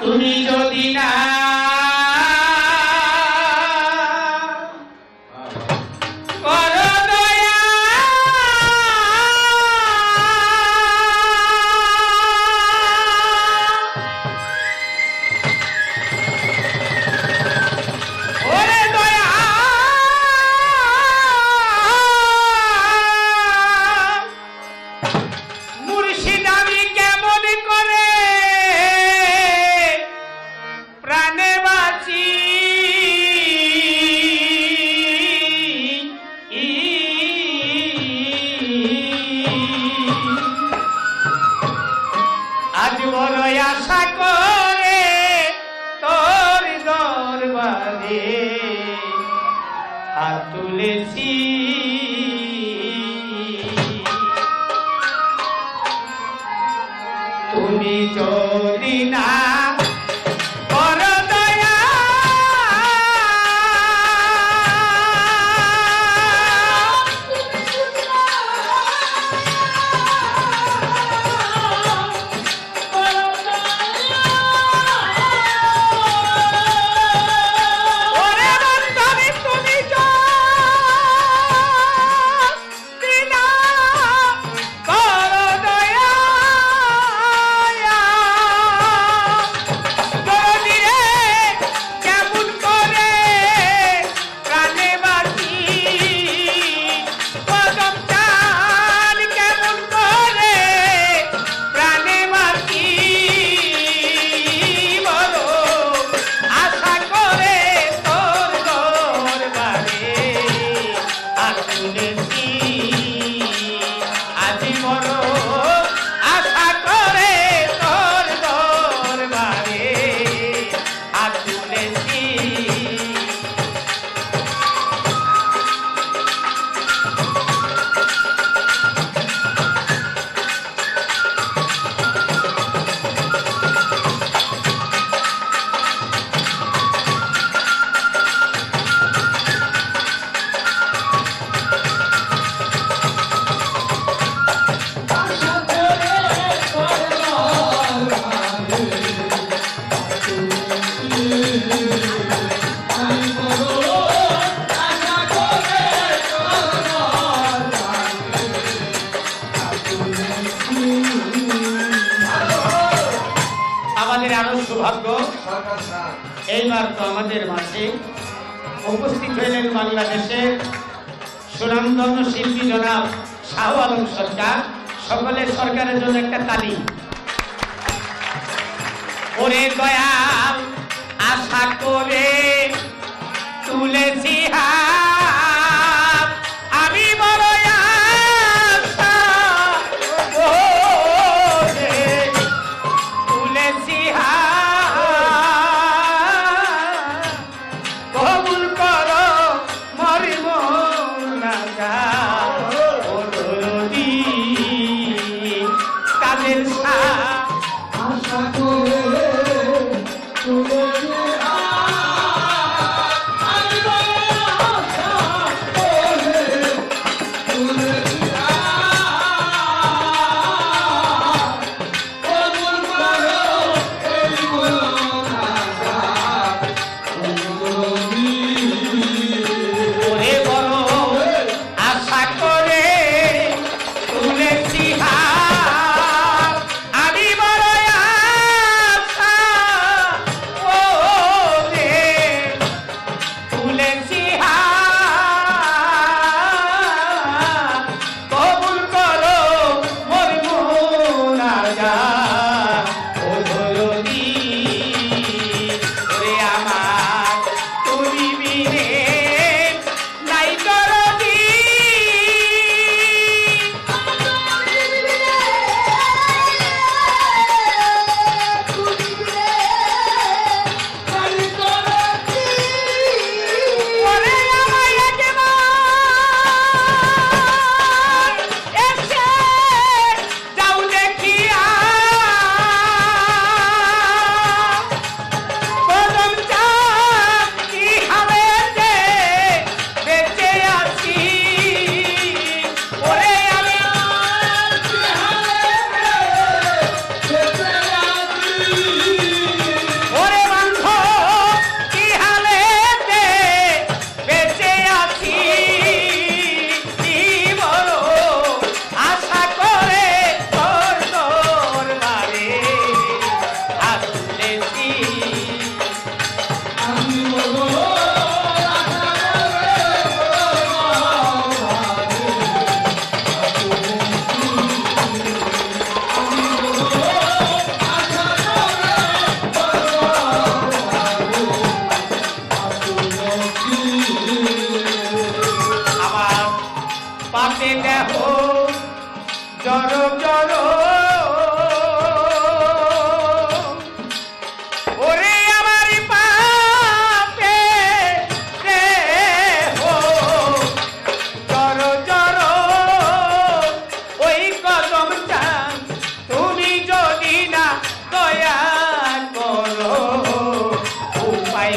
তুমি যদি না আশা করে তোর দরবারে হাত তুলেছি। তুমি যদি না এইবার তো আমাদের মাঝে উপস্থিত হইলেন বাংলাদেশের সুনামধন্য শিল্পী জনাব শাহ আলম সরকার। সকলের সরকারের জন্য একটা তালি। ওরে দয়াল, আশা করে তুলেছি হাত।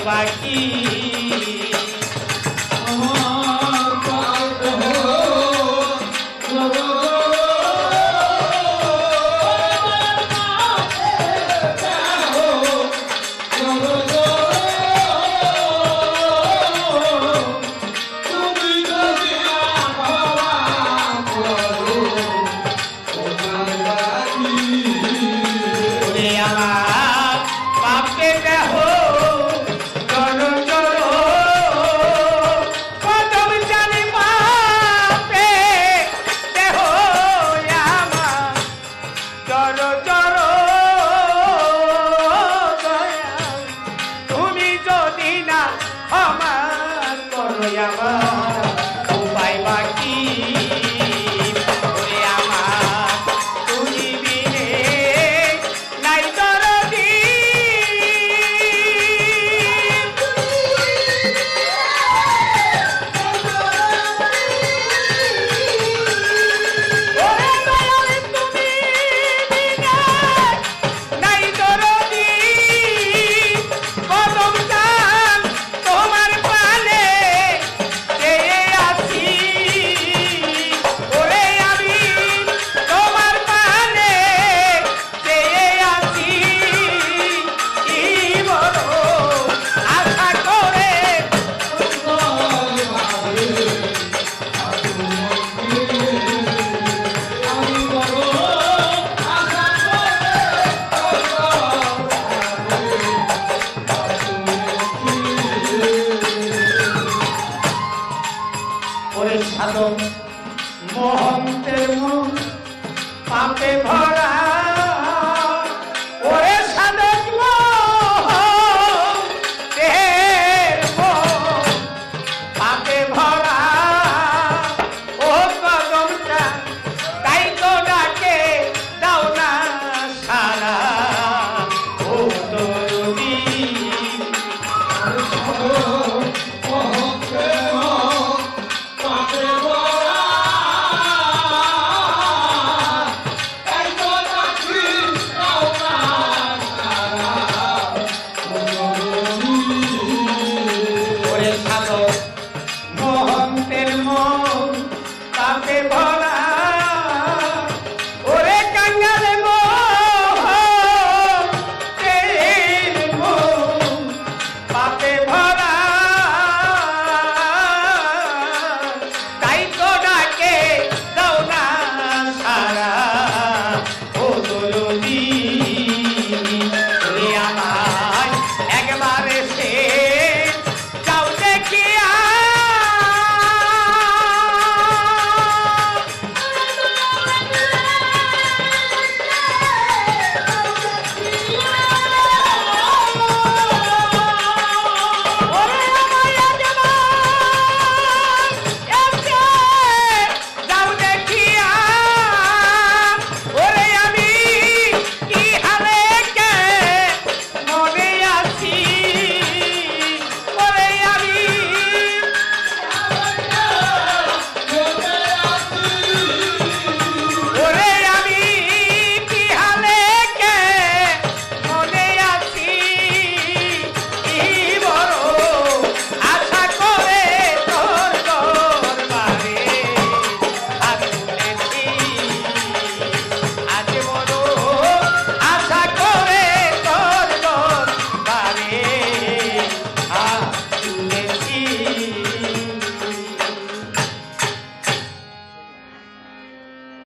vai aqui.